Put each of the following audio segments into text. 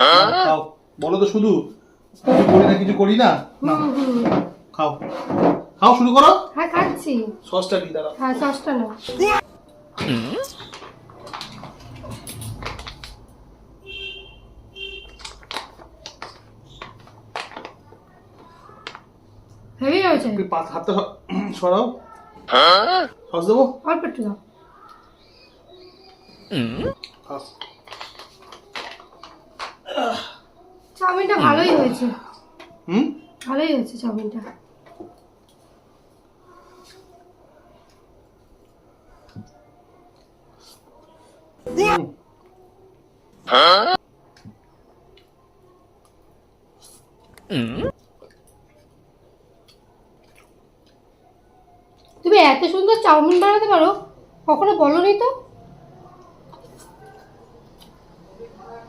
খাও। বলো তো শুধু। কিছু করি না কিছু করি না? না। খাও। খাও শুরু করো। হ্যাঁ খাচ্ছি। সসটা কি দাঁড়াও। হ্যাঁ সসটা না হেভি হয়েছে। হাতটা সরাও। সস দেবো? অল্প একটু দাও। খাও। চাউমিনটা ভালোই হয়েছে। হুম? ভালোই হয়েছে চাউমিনটা। তুমি এত সুন্দর চাউমিন বানাতে পারো কখনো বলো নি তো?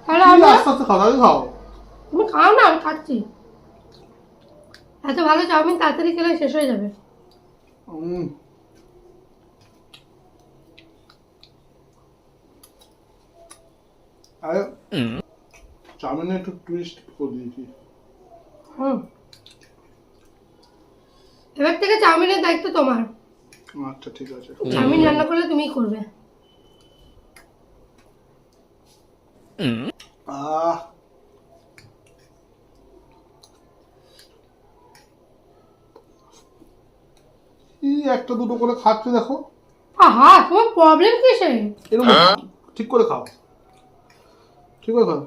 তাহলে তুমি আস্তে আস্তে খাও তাহলে খাও। তুমি খাও না আমি খাচ্ছি। এত ভালো চাউমিন তাড়াতাড়ি খেলে শেষ হয়ে যাবে। আরে চাউমিনে একটু টুইস্ট করে দিয়েছি হুম। এবার থেকে চাউমিনের দায়িত্ব তোমার। আচ্ছা ঠিক আছে। চাউমিন রান্না করলে তুমিই করবে। আহ। এই একটা দুটো করে খাচ্ছে দেখো। আহা তোমার প্রবলেম কিসে এরকম ঠিক করে খাও। ঠিক করে খাও।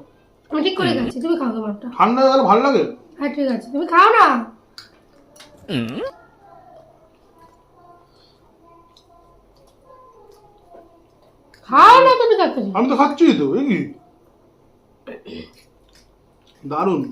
আমি ঠিক করে খাচ্ছি তুমি খাও তোমারটা ঠান্ডা হয়ে গেলে ভালো লাগে? হ্যাঁ ঠিক আছে তুমি খাও না। খাও না তুমি তাড়াতাড়ি। আমি তো খাচ্ছি তো এ কি? দারুণ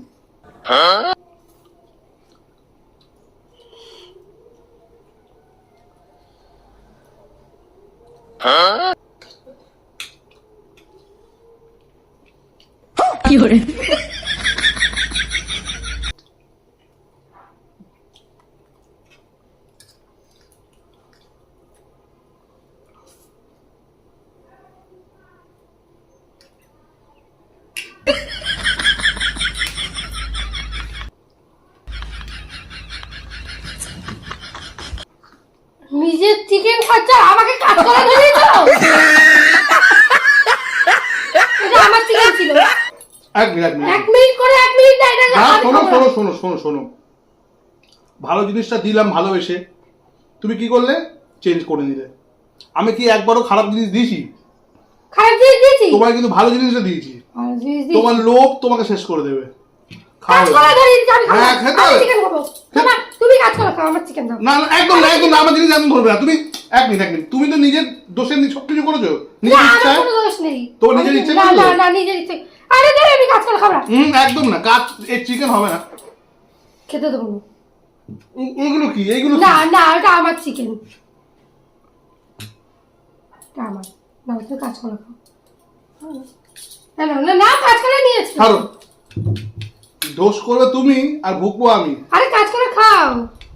নিজের চিকেন খাচ্ছ আমাকে কাজ করা এটা আমার চিকেন ছিল। এক মিনিট এক মিনিট। করে এক মিনিট না এটা শোনো শোনো শোনো শোনো শোনো। ভালো জিনিসটা দিলাম ভালোবেসে। তুমি কি করলে? চেঞ্জ করে নিলে। আমি কি একবারও খারাপ জিনিস দিয়েছি? খারাপ জিনিস দিয়েছি? তোমার কিন্তু ভালো জিনিসটা দিয়েছি। তোমার লোভ তোমাকে শেষ করে দেবে। কাজ করা ধরে আমি হ্যাঁ, খেতে হবে। চিকেন খাব। না, না, তুমি কাজ করো খাও আমার চিকেন দাও। না না একদম না একদম না আমার জিনিস একদম ধরবে না। তুমি এক মিনিট এক মিনিট। তুমি তো নিজের দোষে সব কিছু করেছ। নিজের ইচ্ছায় কোনো দোষ নেই। নিজের ইচ্ছে না না না নিজের ইচ্ছে আরে ধরে আমি কাজ করে খাব না। হুম একদম না কাজ এই চিকেন হবে না। খেতে দেবো। এই- কি? এইগুলো কি? না না এটা আমার চিকেন এটা আমার না তুমি কাজ করে খাও। না না না কাজ করে নিয়েছি। দোষ করবে তুমি আর ভুগবো আমি। আরে কাজ করে খাও।